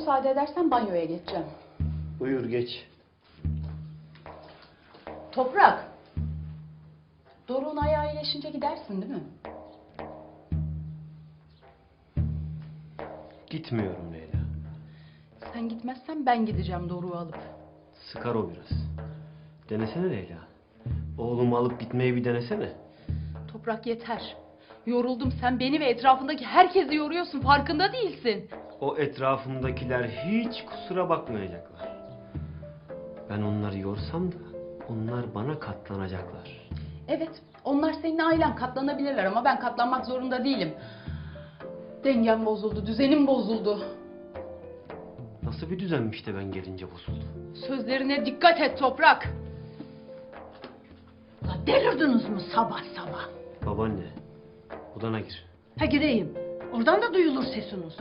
müsaade edersen banyoya geçeceğim. Buyur geç. Toprak. Doruk'un ayağı iyileşince gidersin değil mi? Gitmiyorum Leyla. Sen gitmezsen ben gideceğim Doruk'u alıp. Sıkar o biraz. Denesene Leyla. Oğlumu alıp gitmeyi bir denesene. Toprak yeter. Yoruldum sen beni ve etrafındaki herkesi yoruyorsun farkında değilsin. O etrafımdakiler hiç kusura bakmayacaklar. Ben onları yorsam da onlar bana katlanacaklar. Evet onlar senin ailen katlanabilirler ama ben katlanmak zorunda değilim. Dengem bozuldu, düzenim bozuldu. Nasıl bir düzenmiş de ben gelince bozuldu. Sözlerine dikkat et Toprak. La delirdiniz mi sabah sabah? Babaanne, odana gir. Ha gireyim. Oradan da duyulur sesiniz.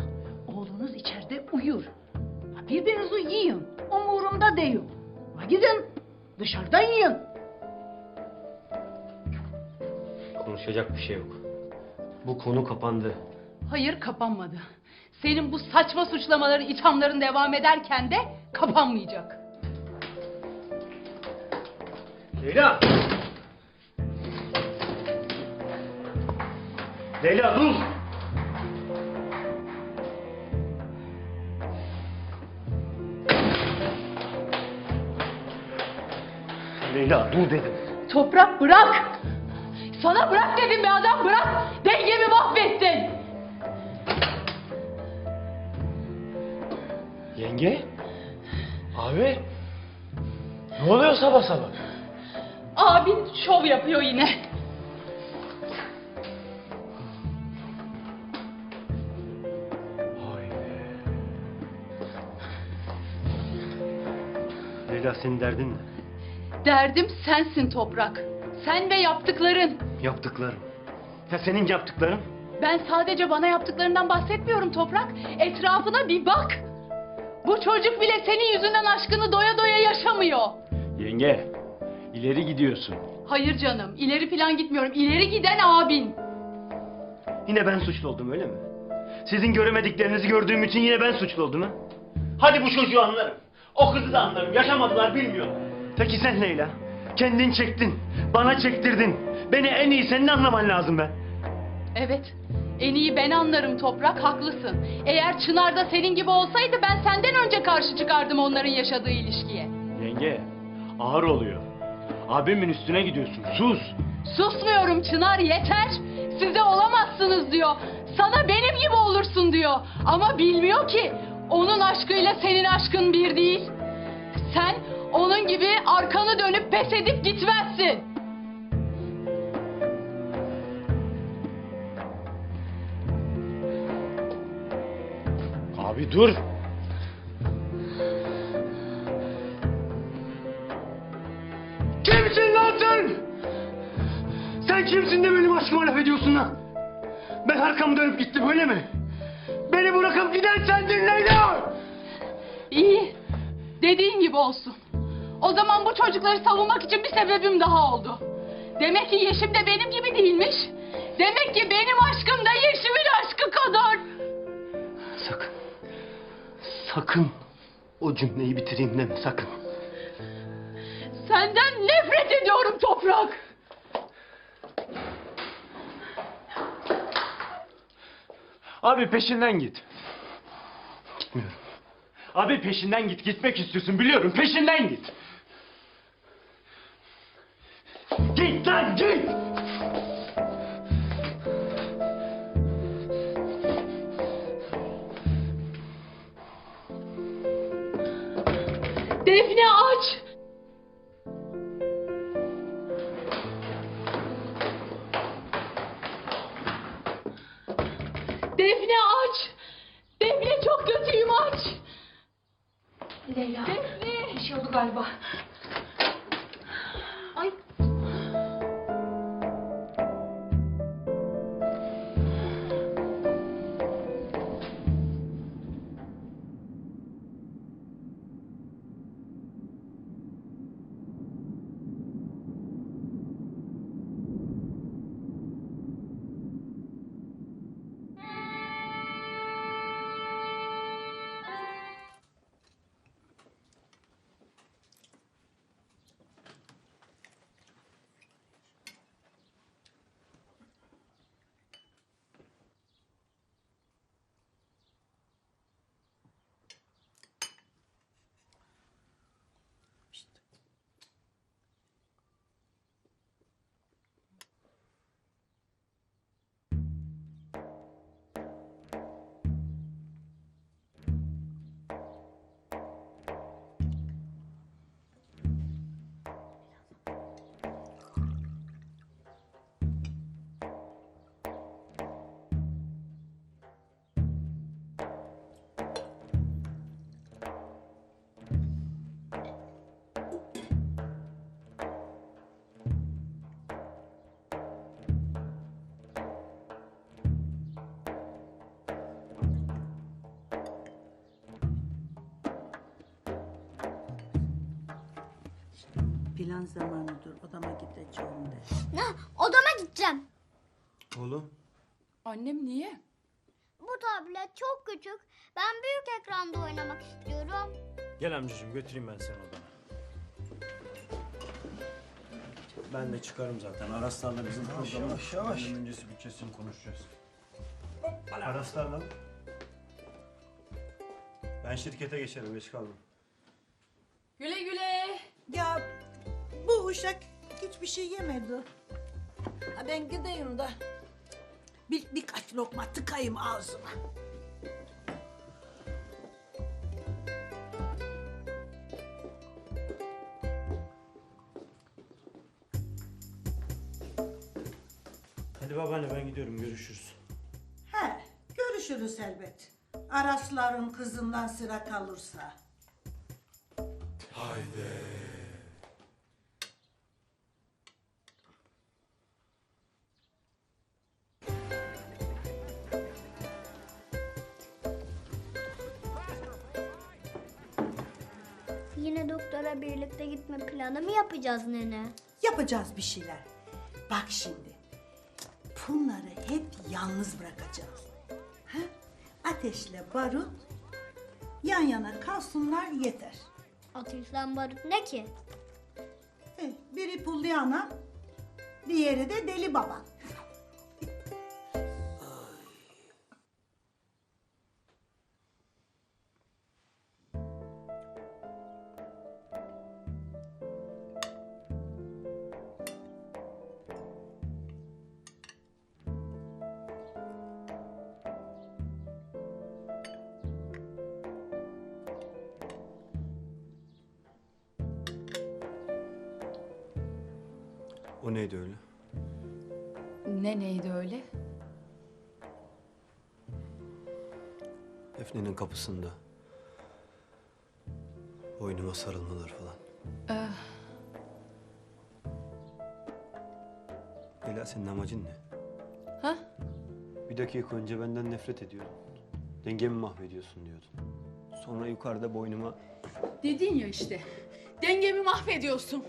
Oğlunuz içeride uyur. Ha birbirinizi yiyin. Umurumda değil. Ha gidin. Dışarıdan yiyin. Konuşacak bir şey yok. Bu konu kapandı. Hayır kapanmadı. Senin bu saçma suçlamaların, ithamların devam ederken de kapanmayacak. Leyla! Leyla dur! Leyla dur dedim. Toprak bırak! Sana bırak dedim be adam bırak! Dengemi mahvettin! Yenge? Abi? Ne oluyor sabah sabah? Abin şov yapıyor yine. Leyla senin derdin ne? Derdim sensin Toprak. Sen ve yaptıkların. Yaptıklarım. Ya senin yaptıkların? Ben sadece bana yaptıklarından bahsetmiyorum Toprak. Etrafına bir bak. Bu çocuk bile senin yüzünden aşkını doya doya yaşamıyor. Yenge, ileri gidiyorsun. Hayır canım, ileri falan gitmiyorum. İleri giden abin. Yine ben suçlu oldum öyle mi? Sizin göremediklerinizi gördüğüm için yine ben suçlu oldum ha? Hadi bu çocuğu anlarım. O kızı da anlarım. Yaşamadılar bilmiyorum. Peki sen Leyla? Kendin çektin. Bana çektirdin. Beni en iyi senin anlaman lazım be. Evet, en iyi ben anlarım Toprak, haklısın. Eğer Çınar da senin gibi olsaydı ben senden önce karşı çıkardım onların yaşadığı ilişkiye. Yenge, ağır oluyor. Abimin üstüne gidiyorsun. Sus. Susmuyorum Çınar yeter. Size olamazsınız diyor. Sana benim gibi olursun diyor. Ama bilmiyor ki onun aşkıyla senin aşkın bir değil. Sen onun gibi arkanı dönüp pes edip gitmezsin. Abi dur. Kimsin lan sen? Sen kimsin de benim aşkıma laf ediyorsun lan? Ben arkamı dönüp gittim öyle mi? Beni bırakıp giden sendin Leyla! İyi. Dediğin gibi olsun. O zaman bu çocukları savunmak için bir sebebim daha oldu. Demek ki Yeşim de benim gibi değilmiş. Demek ki benim aşkım da Yeşim'in aşkı kadar. Sakın. Sakın o cümleyi bitireyim deme sakın. Senden nefret ediyorum Toprak. Abi peşinden git. Gitmiyorum. Abi peşinden git. Gitmek istiyorsun biliyorum. Peşinden git. Git lan git! Defne aç. Defne aç. Defne çok kötüyüm aç. Leyla. Defne. Bir şey oldu galiba. Ceylan zamanıdır odama gideceğim de. Ne? Odama gideceğim. Oğlum. Annem niye? Bu tablet çok küçük. Ben büyük ekranda oynamak istiyorum. Gel amcacığım götüreyim ben seni odana. Ben de çıkarım zaten. Araslarla bizim yavaş, yavaş. bölüm öncesi bütçesini konuşacağız. Araslarla. Ben şirkete geçerim geç kaldım. Güle güle. Ya uşak hiçbir şey yemedi. Ha, ben gideyim de bir, birkaç lokma tıkayım ağzıma. Hadi babaanne ben gidiyorum görüşürüz. He, görüşürüz elbet. Arasların kızından sıra kalırsa. Yine doktora birlikte gitme planı mı yapacağız nene? Yapacağız bir şeyler. Bak şimdi. Bunları hep yalnız bırakacağız. Ha? Ateşle barut yan yana kalsınlar yeter. Ateşten barut ne ki? Biri pullu anam, diğeri de deli baban. Efne'nin kapısında. Boynuma sarılmalar falan. Leyla senin amacın ne? Ha? Bir dakika önce benden nefret ediyordun. Dengemi mahvediyorsun diyordun. Sonra yukarıda boynuma Dedin ya işte. Dengemi mahvediyorsun.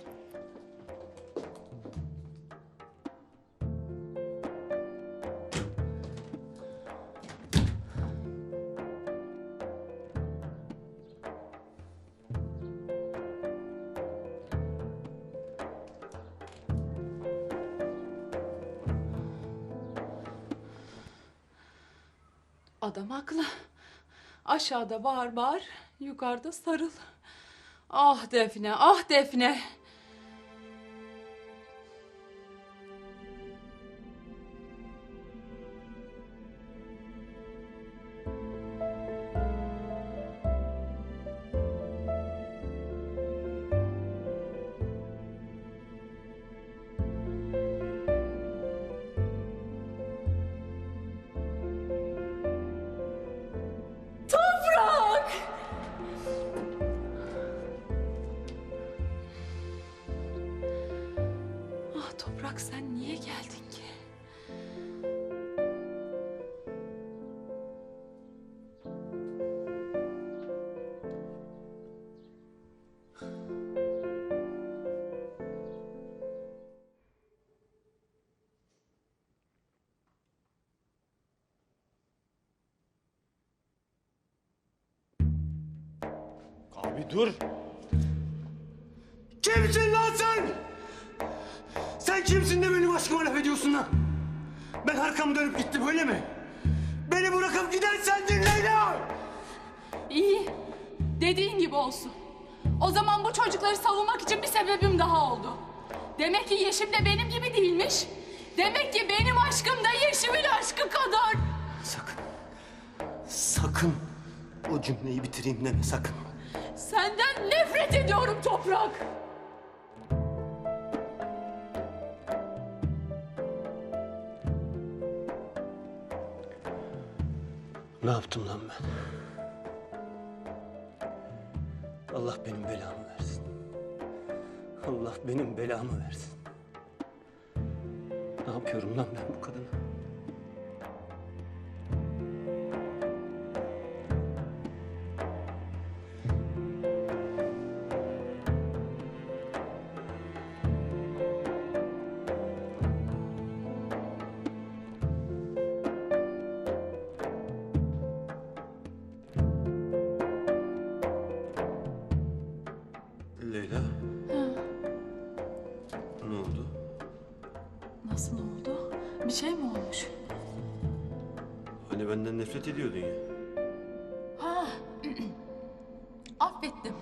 Adam haklı. Aşağıda bağır bağır, yukarıda sarıl. Ah Defne, ah Defne. Abi dur. Kimsin lan sen? Sen kimsin de benim aşkıma laf ediyorsun lan? Ben arkamı dönüp gittim öyle mi? Beni bırakıp giden sendin Leyla! İyi, dediğin gibi olsun. O zaman bu çocukları savunmak için bir sebebim daha oldu. Demek ki Yeşim de benim gibi değilmiş. Demek ki benim aşkım da Yeşim'in aşkı kadar. Sakın. Sakın o cümleyi bitireyim deme sakın. Senden nefret ediyorum Toprak. Ne yaptım lan ben? Allah benim belamı versin. Allah benim belamı versin. Ne yapıyorum lan ben bu kadına? Olmuş? Hani benden nefret ediyordun ya. Ha. Affettim.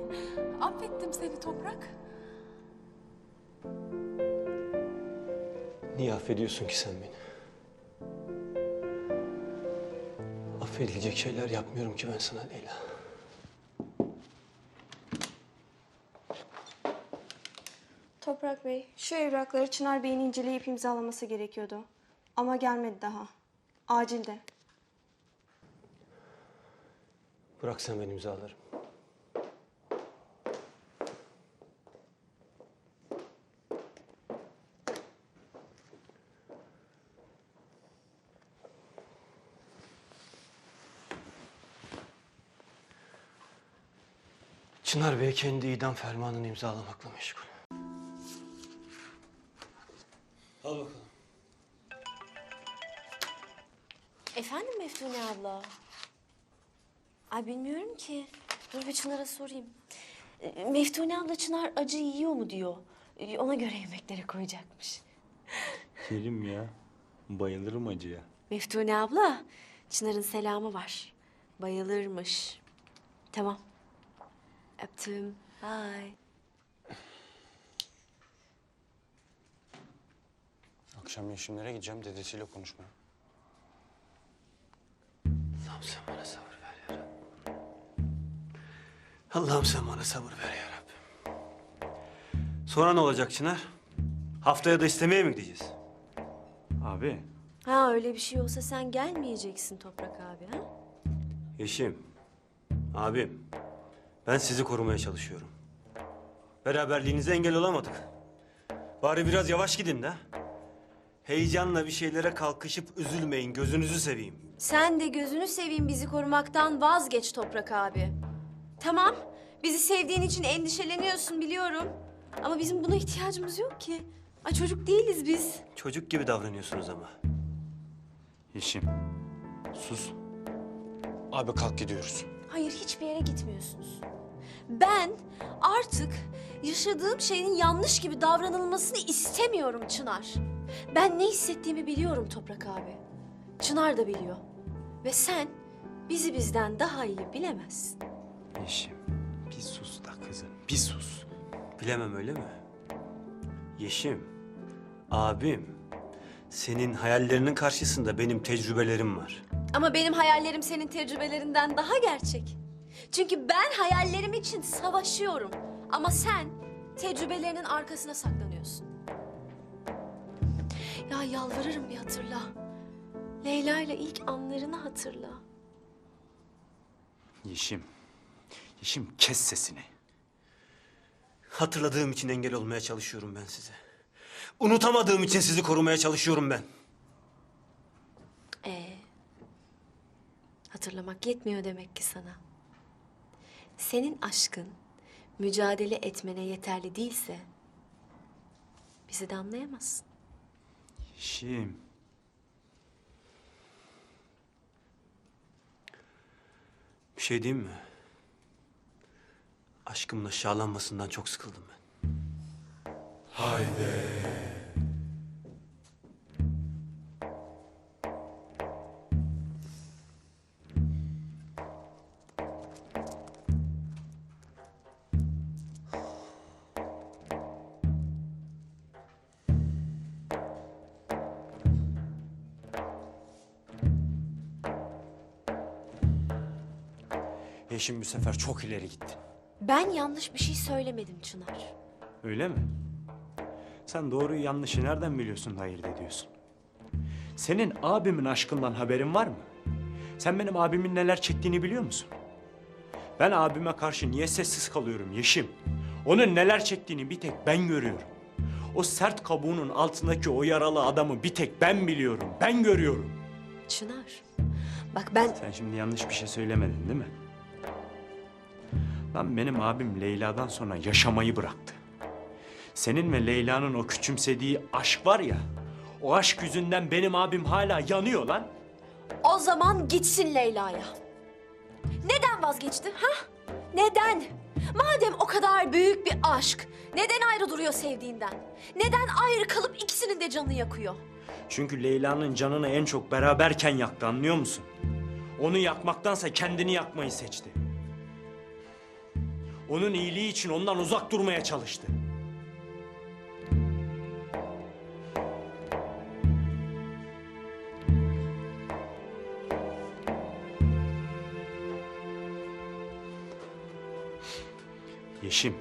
Affettim seni toprak. Niye affediyorsun ki sen beni? Affedilecek şeyler yapmıyorum ki ben sana Leyla. Toprak Bey, şu evrakları Çınar Bey'in inceleyip imzalaması gerekiyordu. Ama gelmedi daha. Acilde. Bırak sen ben imzalarım. Çınar Bey kendi idam fermanını imzalamakla meşgul. Al bakalım. Efendim Meftune abla? Ay bilmiyorum ki. Dur bir Çınar'a sorayım. Ee, Meftune abla Çınar acı yiyor mu diyor. Ee, Ona göre yemeklere koyacakmış. Yerim ya. Bayılırım acıya. Meftune abla, Çınar'ın selamı var. Bayılırmış. Tamam. Öptüm. Bye. Akşam yeşimlere gideceğim dedesiyle konuşmaya. Allah'ım sen bana sabır ver ya Rabbim. Sonra ne olacak Çınar? Haftaya da istemeye mi gideceğiz? Abi Ha öyle bir şey olsa sen gelmeyeceksin Toprak abi ha? Yeşim, abim, ben sizi korumaya çalışıyorum. Beraberliğinize engel olamadık. Bari biraz yavaş gidin de. Heyecanla bir şeylere kalkışıp üzülmeyin, gözünüzü seveyim. Sen de gözünü seveyim bizi korumaktan vazgeç Toprak abi. Tamam, bizi sevdiğin için endişeleniyorsun biliyorum. Ama bizim buna ihtiyacımız yok ki. Ay çocuk değiliz biz. Çocuk gibi davranıyorsunuz ama. Yeşim. Sus. Abi kalk gidiyoruz. Hayır, hiçbir yere gitmiyorsunuz. Ben artık yaşadığım şeyin yanlış gibi davranılmasını istemiyorum Çınar. Ben ne hissettiğimi biliyorum Toprak abi. Çınar da biliyor. Ve sen bizi bizden daha iyi bilemezsin. Yeşim. Bir sus da kızım. Bir sus. Bilemem öyle mi? Yeşim, abim, senin hayallerinin karşısında benim tecrübelerim var. Ama benim hayallerim senin tecrübelerinden daha gerçek. Çünkü ben hayallerim için savaşıyorum. Ama sen tecrübelerinin arkasına saklanıyorsun. Ya yalvarırım bir hatırla. Leyla ile ilk anlarını hatırla. Yeşim. Yeşim kes sesini. Hatırladığım için engel olmaya çalışıyorum ben size. Unutamadığım için sizi korumaya çalışıyorum ben. Ee, hatırlamak yetmiyor demek ki sana. Senin aşkın mücadele etmene yeterli değilse bizi de anlayamazsın. Yeşim. Bir şey diyeyim mi? Aşkımla şahlanmasından çok sıkıldım ben. Yeşim bu sefer çok ileri gittin. Ben yanlış bir şey söylemedim Çınar. Öyle mi? Sen doğruyu yanlışı nereden biliyorsun da ayırt ediyorsun? Senin abimin aşkından haberin var mı? Sen benim abimin neler çektiğini biliyor musun? Ben abime karşı niye sessiz kalıyorum Yeşim? Onun neler çektiğini bir tek ben görüyorum. O sert kabuğunun altındaki o yaralı adamı bir tek ben biliyorum. Ben görüyorum. Çınar, bak ben... Sen şimdi yanlış bir şey söylemedin değil mi? Lan benim abim Leyla'dan sonra yaşamayı bıraktı. Senin ve Leyla'nın o küçümsediği aşk var ya, o aşk yüzünden benim abim hala yanıyor lan. O zaman gitsin Leyla'ya. Neden vazgeçti ha? Neden? Madem o kadar büyük bir aşk, neden ayrı duruyor sevdiğinden? Neden ayrı kalıp ikisinin de canını yakıyor? Çünkü Leyla'nın canını en çok beraberken yaktı anlıyor musun? Onu yakmaktansa kendini yakmayı seçti. Onun iyiliği için ondan uzak durmaya çalıştı. Yeşim.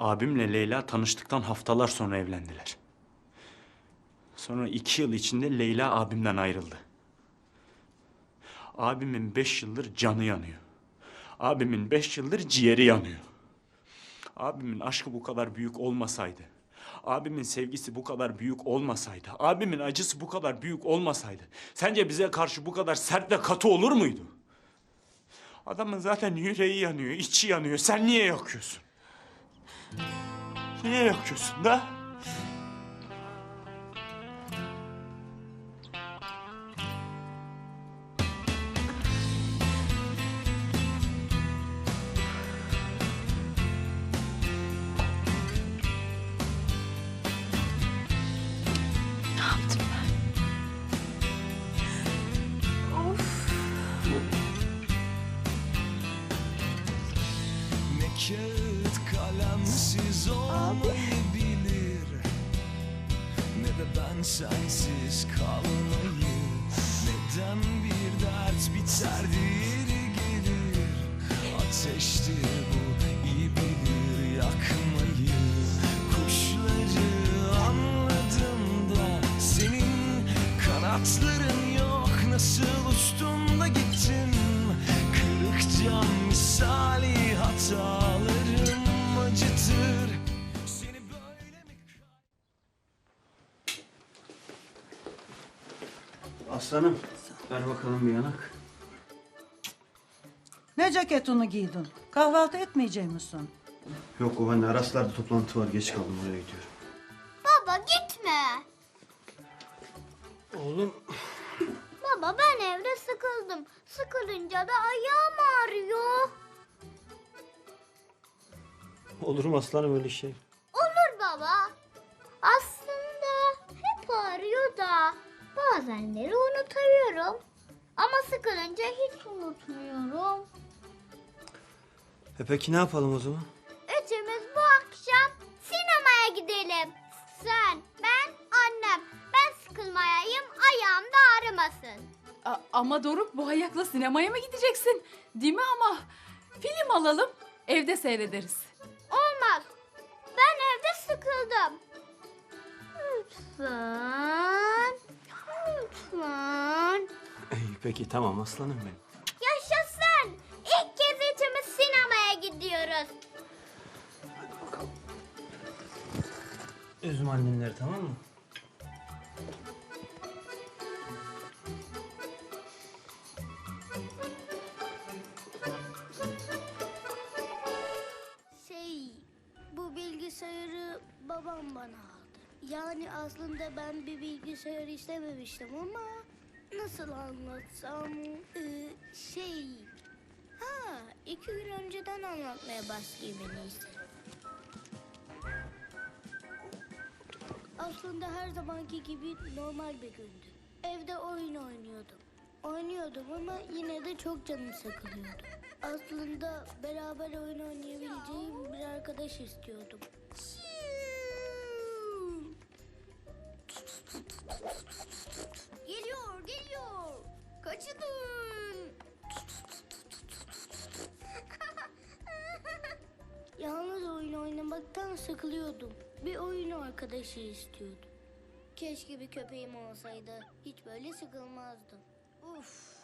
Abimle Leyla tanıştıktan haftalar sonra evlendiler. Sonra iki yıl içinde Leyla abimden ayrıldı. Abimin beş yıldır canı yanıyor. Abimin beş yıldır ciğeri yanıyor. Abimin aşkı bu kadar büyük olmasaydı, abimin sevgisi bu kadar büyük olmasaydı, abimin acısı bu kadar büyük olmasaydı, sence bize karşı bu kadar sert ve katı olur muydu? Adamın zaten yüreği yanıyor, içi yanıyor. Sen niye yakıyorsun? Niye yakıyorsun da? Sensiz kalmayı Aslanım ver bakalım bir yanak. Ne ceketini giydin? Kahvaltı etmeyecek misin? Yok o anne Araslar'da toplantı var geç kaldım oraya gidiyorum. Baba gitme. Oğlum Baba ben evde sıkıldım. Sıkılınca da ayağım ağrıyor. olur mu aslanım öyle şey? Bazenleri unutuyorum. Ama sıkılınca hiç unutmuyorum. E peki ne yapalım o zaman? Üçümüz bu akşam sinemaya gidelim. Sen, ben, annem. Ben sıkılmayayım, ayağım da ağrımasın. A- ama Doruk bu ayakla sinemaya mı gideceksin? Değil mi ama? Film alalım, evde seyrederiz. Olmaz. Ben evde sıkıldım. Lütfen. Lütfen. İyi peki tamam aslanım benim. Yaşasın. İlk kez üçümüz sinemaya gidiyoruz. Üzüm annenleri tamam mı? Şey, bu bilgisayarı babam bana aldı. Yani aslında ben bir bilgisayar istememiştim ama nasıl anlatsam Ee, şey ha iki gün önceden anlatmaya başlayayım. Aslında her zamanki gibi normal bir gündü. Evde oyun oynuyordum. Oynuyordum ama yine de çok canım sıkılıyordu. Aslında beraber oyun oynayabileceğim bir arkadaş istiyordum. Yalnız oyun oynamaktan sıkılıyordum. Bir oyun arkadaşı istiyordum. Keşke bir köpeğim olsaydı. Hiç böyle sıkılmazdım. Uf.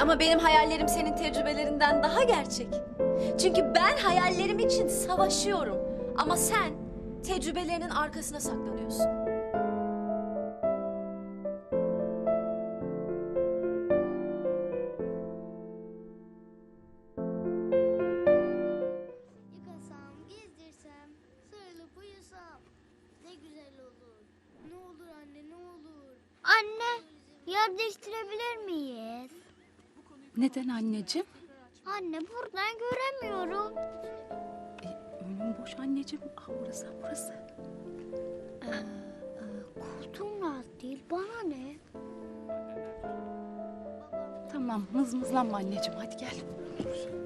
Ama benim hayallerim senin tecrübelerinden daha gerçek. Çünkü ben hayallerim için savaşıyorum. Ama sen tecrübelerinin arkasına saklanıyorsun. Neden anneciğim? Anne buradan göremiyorum. Önüm boş anneciğim. Ah burası burası. Koltuğum rahat değil. Bana ne? Tamam mızmızlanma anneciğim hadi gel. Annem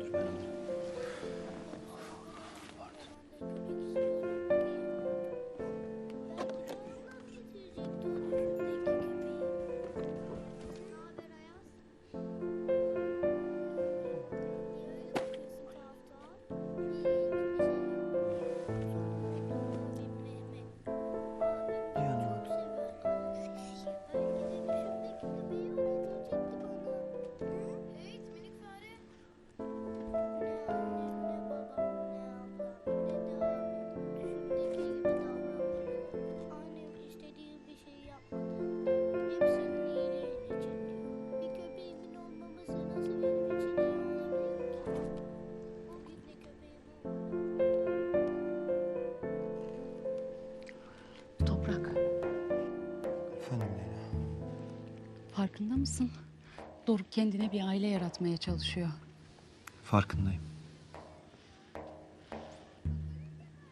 mısın? Doruk kendine bir aile yaratmaya çalışıyor. Farkındayım.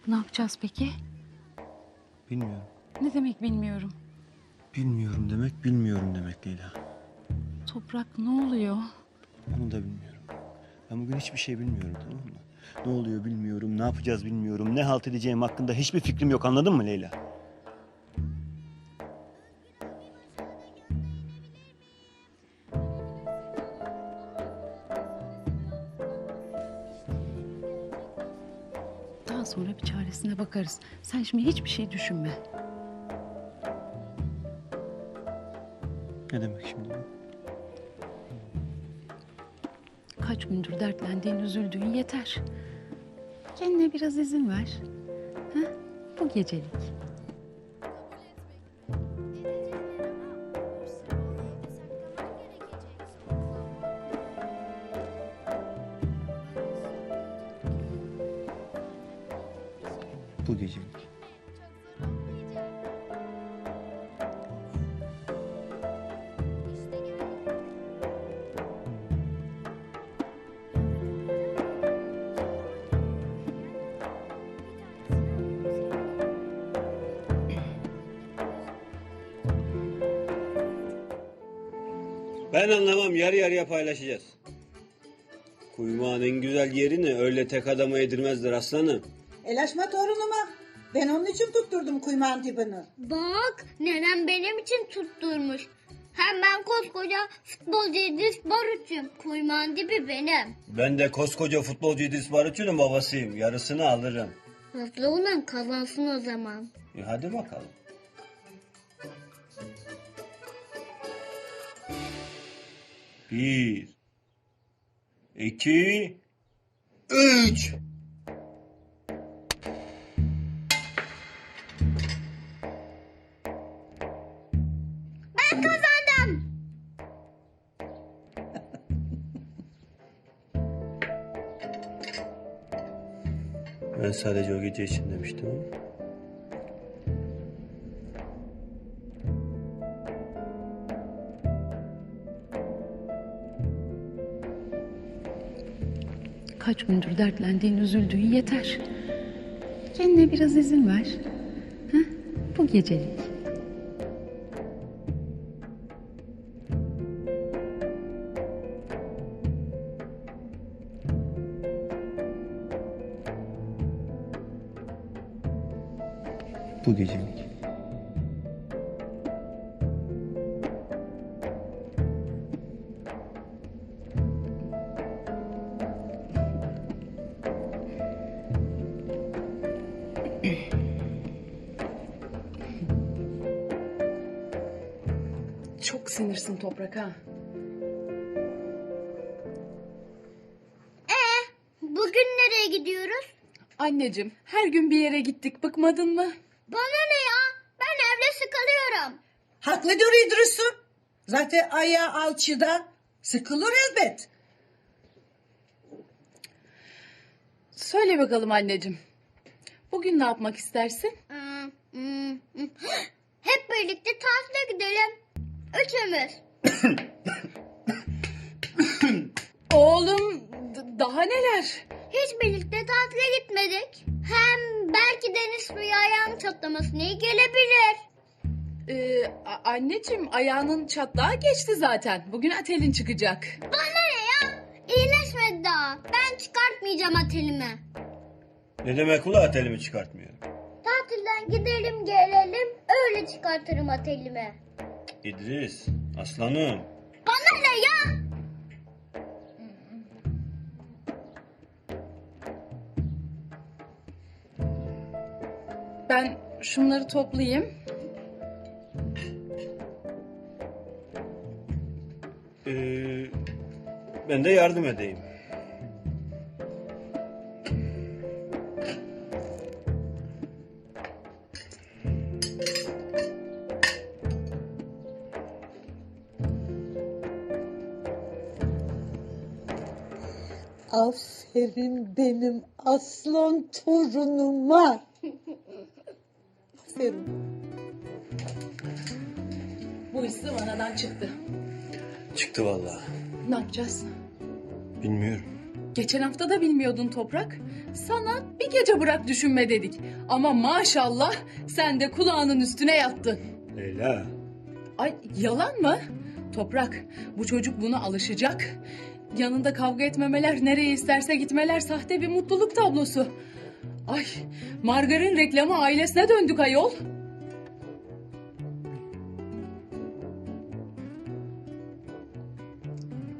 Ne yapacağız peki? Bilmiyorum. Ne demek bilmiyorum. Bilmiyorum demek bilmiyorum demek Leyla. Toprak ne oluyor? Onu da bilmiyorum. Ben bugün hiçbir şey bilmiyorum tamam mı? Ne oluyor bilmiyorum, ne yapacağız bilmiyorum, ne halt edeceğim hakkında hiçbir fikrim yok anladın mı Leyla? Bakarız. Sen şimdi hiçbir şey düşünme. Ne demek şimdi bu? Kaç gündür dertlendiğin, üzüldüğün yeter. Kendine biraz izin ver. Ha? Bu gecelik. Ben anlamam yarı yarıya paylaşacağız. Kuymağın en güzel yerini öyle tek adama yedirmezler aslanım. El açma torunuma. Ben onun için tutturdum kuymağın dibini. Bak nenem benim için tutturmuş. Hem ben koskoca futbolcu İdris Barut'um. Kuymağın dibi benim. Ben de koskoca futbolcu İdris Barutçu'nun babasıyım. Yarısını alırım. Hızlı olan kazansın o zaman. E hadi bakalım. Bir, iki, üç. Ben kazandım. Ben sadece o gece için demiştim ama. Kaç gündür dertlendiğin, üzüldüğün yeter. Kendine biraz izin ver. Ha? Bu gecelik. Çok sinirsin Toprak ha. Bugün nereye gidiyoruz? Anneciğim her gün bir yere gittik bıkmadın mı? Bana ne ya? Ben evde sıkılıyorum. Haklıdır İdris'im. Zaten ayağı alçıda. Sıkılır elbet. Söyle bakalım anneciğim. Bugün ne yapmak istersin? Hmm, hmm, hmm. Hep birlikte tatile gidelim. Üçümüz. Oğlum d- daha neler? Hiç birlikte tatile gitmedik. Hem belki deniz suyu ayağım çatlamasına iyi gelebilir. Ee, a- anneciğim ayağının çatlağı geçti zaten. Bugün atelin çıkacak. Bana ne ya? İyileşmedi daha. Ben çıkartmayacağım atelimi. Ne demek ula atelimi çıkartmıyorum. Tatilden gidelim gelelim öyle çıkartırım atelimi. İdris, aslanım. Bana ne ya? Ben şunları toplayayım. Ee, ben de yardım edeyim. Aferin benim aslan torunuma. Aferin. Bu iş zıvanadan çıktı. Çıktı vallahi. Ne yapacağız? Bilmiyorum. Geçen hafta da bilmiyordun Toprak. Sana bir gece bırak düşünme dedik. Ama maşallah sen de kulağının üstüne yattın. Leyla. Ay yalan mı? Toprak bu çocuk buna alışacak. Yanında kavga etmemeler, nereye isterse gitmeler sahte bir mutluluk tablosu. Ay margarin reklamı ailesine döndük ayol.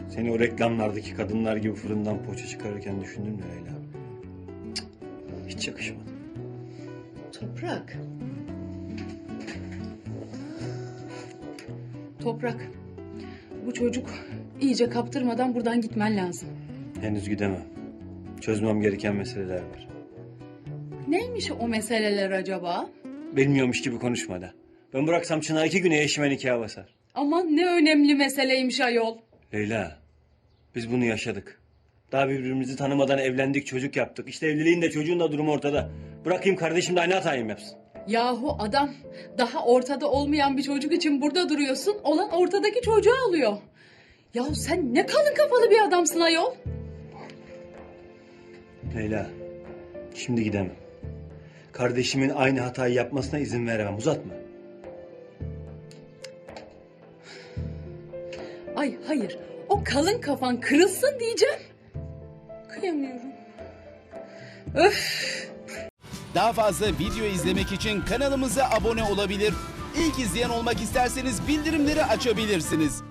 Seni o reklamlardaki kadınlar gibi fırından poğaça çıkarırken düşündün mü Leyla? Cık, Hiç yakışmadı. Toprak. Toprak. Bu çocuk iyice kaptırmadan buradan gitmen lazım. Henüz gidemem. Çözmem gereken meseleler var. Neymiş o meseleler acaba? Bilmiyormuş gibi konuşma da. Ben bıraksam Çınar iki güne eşime nikah basar. Aman ne önemli meseleymiş ayol. Leyla, biz bunu yaşadık. Daha birbirimizi tanımadan evlendik, çocuk yaptık. İşte evliliğin de çocuğun da durumu ortada. Bırakayım kardeşim de aynı hatayı yapsın? Yahu adam daha ortada olmayan bir çocuk için burada duruyorsun. Olan ortadaki çocuğu alıyor. Yahu sen ne kalın kafalı bir adamsın ayol. Leyla, şimdi gidemem. Kardeşimin aynı hatayı yapmasına izin veremem. Uzatma. Ay hayır o kalın kafan kırılsın diyeceğim. Kıyamıyorum. Öf. Daha fazla video izlemek için kanalımıza abone olabilir. İlk izleyen olmak isterseniz bildirimleri açabilirsiniz.